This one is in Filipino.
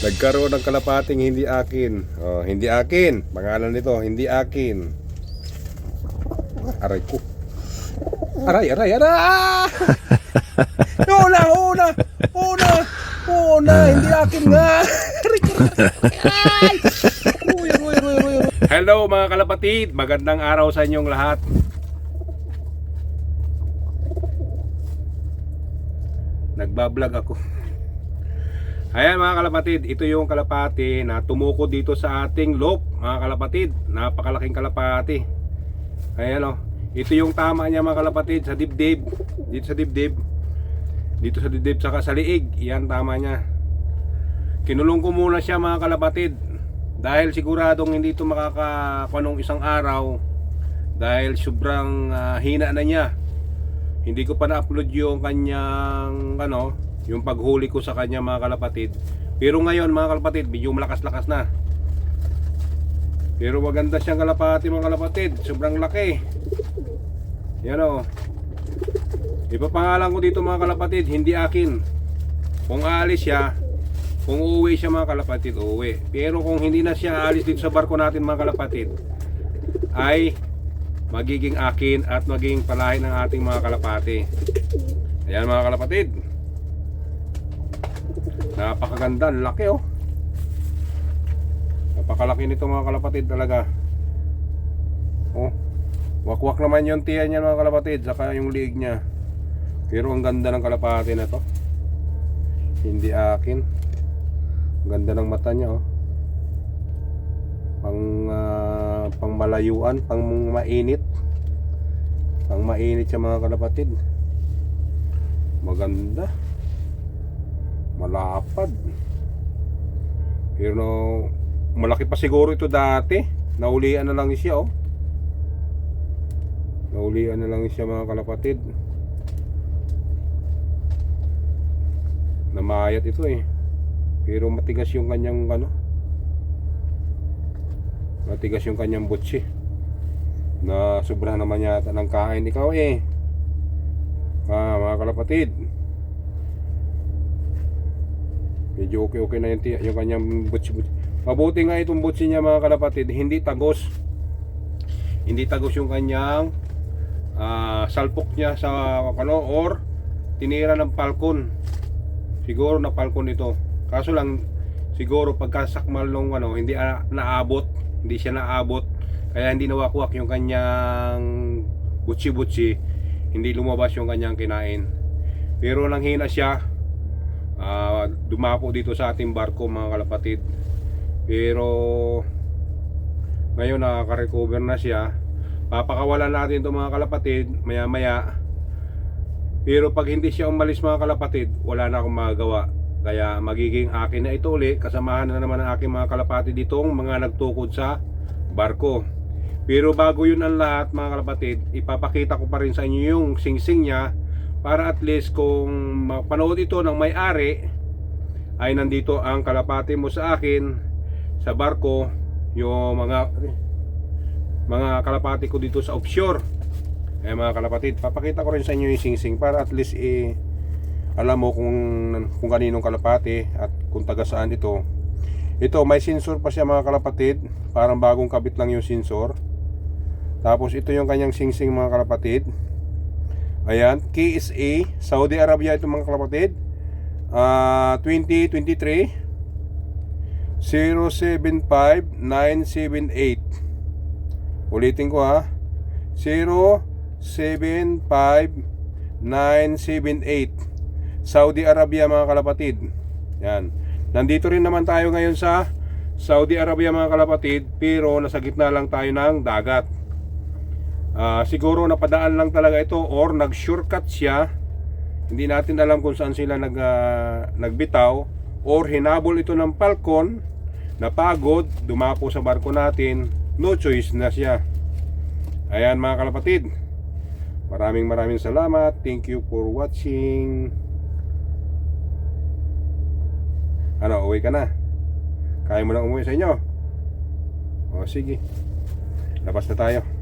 Nagkaroon ng kalapating hindi akin. Oh, hindi akin. Pangalan nito, hindi akin. Aray ko. Aray, aray, aray! una, una, una, una, hindi akin nga. Aray, aray, aray. Uy, uy, uy, uy, uy. Hello mga kalapatid, magandang araw sa inyong lahat. Nagbablog ako. Ayan mga kalapatid, ito yung kalapati na tumuko dito sa ating loop mga kalapatid. Napakalaking kalapati. Ayan o. Ito yung tama niya mga kalapatid sa dibdib. Dito sa dibdib. Dito sa dibdib saka sa liig. Yan tama niya. Kinulong ko muna siya mga kalapatid. Dahil siguradong hindi ito makakakunong isang araw. Dahil sobrang ah, hina na niya. Hindi ko pa na-upload yung kanyang ano, yung paghuli ko sa kanya mga kalapatid. Pero ngayon mga kalapatid, medyo malakas-lakas na. Pero maganda siyang kalapati mga kalapatid. Sobrang laki. Yan o. Ipapangalan ko dito mga kalapatid, hindi akin. Kung aalis siya, kung uuwi siya mga kalapatid, uuwi. Pero kung hindi na siya aalis dito sa barko natin mga kalapatid, ay magiging akin at magiging palahin ng ating mga kalapati. Ayan mga kalapatid. Napakaganda, laki oh. Napakalaki nito mga kalapatid talaga. Oh. Wakwak naman yung tiyan niya mga kalapatid, saka yung liig niya. Pero ang ganda ng kalapati na to. Hindi akin. Ang ganda ng mata niya oh. Pang ah, pang malayuan, pang mainit. Pang mainit siya mga kalapatid. Maganda. Malapad. Pero malaki pa siguro ito dati. Naulian na lang siya oh. Naulian na lang siya mga kalapatid. Namayat ito eh. Pero matigas yung kanyang ano. Matigas yung kanyang butsi. Na sobra naman yata ng kain ikaw eh. Ah, mga kalapatid. Medyo okay-okay na yung, yung kanyang butsi, butsi. Mabuti nga itong butsi niya mga kalapatid, hindi tagos. Hindi tagos yung kanyang ah, salpok niya sa ano or tinira ng falcon. Siguro na falcon ito. Kaso lang siguro pagkasakmal nung ano hindi ah, naabot, hindi siya naabot kaya hindi nawakwak yung kanyang butsi-butsi, hindi lumabas yung kanyang kinain. Pero nang hina siya, dumapo dito sa ating barko mga kalapatid. Pero ngayon nakaka-recover na siya. Papakawalan natin itong mga kalapatid maya maya. Pero pag hindi siya umalis mga kalapatid, wala na akong magagawa. Kaya magiging akin na ito uli. Kasamahan na naman ang aking mga kalapatid ditong mga nagtukod sa barko. Pero bago yun ang lahat mga kalapatid, ipapakita ko pa rin sa inyo yung singsing niya para at least kung mapanood ito ng may-ari ay nandito ang kalapati mo sa akin sa barko yung mga mga kalapati ko dito sa offshore. Eh mga kalapatid papakita ko rin sa inyo yung singsing para at least eh, alam mo kung kung kaninong kalapati at kung taga saan ito. Ito may sensor pa siya mga kalapatid. Parang bagong kabit lang yung sensor. Tapos ito yung kanyang singsing mga kalapatid. Ayan KSA Saudi Arabia ito mga kalapatid Ah, 2023 075978 Ulitin ko ha. 075978 Saudi Arabia mga kalapatid. Yan. Nandito rin naman tayo ngayon sa Saudi Arabia mga kalapatid Pero nasa gitna lang tayo ng dagat. Ah, Siguro napadaan lang talaga ito Or nag-shortcut siya Hindi natin alam kung saan sila nag, ah, nagbitaw Or hinabol ito ng Falcon napagod, dumapo sa barko natin, no choice na siya. Ayan mga kalapatid. Maraming maraming salamat. Thank you for watching. Ano, uwi ka na? Kaya mo na umuwi sa inyo? O sige. Labas na tayo.